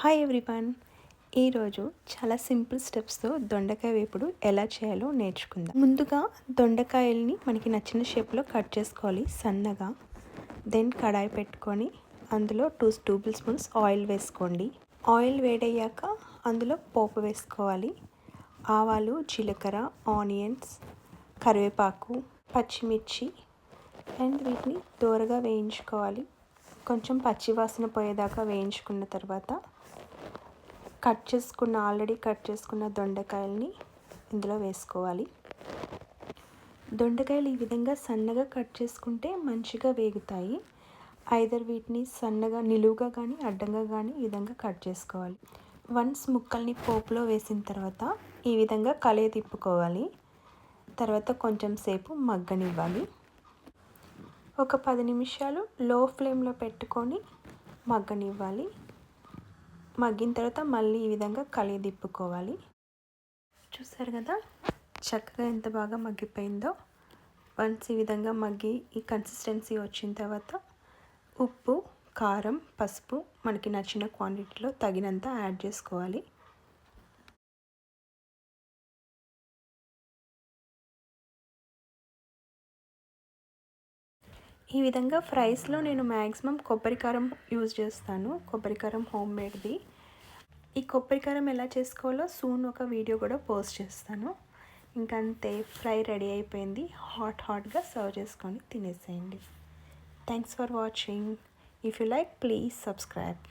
Hi everyone ఈరోజు చాలా simple స్టెప్స్తో దొండకాయ వేపుడు ఎలా చేయాలో నేర్చుకుందాం. ముందుగా దొండకాయల్ని మనకి నచ్చిన షేప్లో కట్ చేసుకోవాలి సన్నగా. దెన్ కడాయి పెట్టుకొని అందులో టూ టేబుల్ స్పూన్స్ ఆయిల్ వేసుకోండి. ఆయిల్ వేడయ్యాక అందులో పోపు వేసుకోవాలి. ఆవాలు జీలకర్ర ఆనియన్స్ కరివేపాకు పచ్చిమిర్చి అండ్ వీటిని దోరగా వేయించుకోవాలి. కొంచెం పచ్చివాసన పోయేదాకా వేయించుకున్న తర్వాత కట్ చేసుకున్న ఆల్రెడీ కట్ చేసుకున్న దొండకాయల్ని ఇందులో వేసుకోవాలి. దొండకాయలు ఈ విధంగా సన్నగా కట్ చేసుకుంటే మంచిగా వేగుతాయి. ఐదర్ వీటిని సన్నగా నిలువుగా కానీ అడ్డంగా కానీ ఈ విధంగా కట్ చేసుకోవాలి. వన్స్ ముక్కల్ని పోపులో వేసిన తర్వాత ఈ విధంగా కలయ తిప్పుకోవాలి. తర్వాత కొంచెం సేపు మగ్గనివ్వాలి. ఒక పది నిమిషాలు లో ఫ్లేమ్లో పెట్టుకొని మగ్గనివ్వాలి. మగ్గిన తర్వాత మళ్ళీ ఈ విధంగా కలిగి తిప్పుకోవాలి. చూసారు కదా? చక్కగా ఎంత బాగా మగ్గిపోయిందో. వన్స్ ఈ విధంగా మగ్గి ఈ కన్సిస్టెన్సీ వచ్చిన తర్వాత ఉప్పు కారం పసుపు మనకి నచ్చిన క్వాంటిటీలో తగినంత యాడ్ చేసుకోవాలి. ఈ విధంగా ఫ్రైస్లో నేను మ్యాక్సిమం కొబ్బరికారం యూజ్ చేస్తాను. కొబ్బరికారం హోమ్ మేడ్ది ఈ కొబ్బరికారం ఎలా చేసుకోవాలో సూన్ ఒక వీడియో కూడా పోస్ట్ చేస్తాను. ఇంకంతే ఫ్రై రెడీ అయిపోయింది. హాట్ హాట్గా సర్వ్ చేసుకొని తినేసేయండి. Thanks for watching if you like please subscribe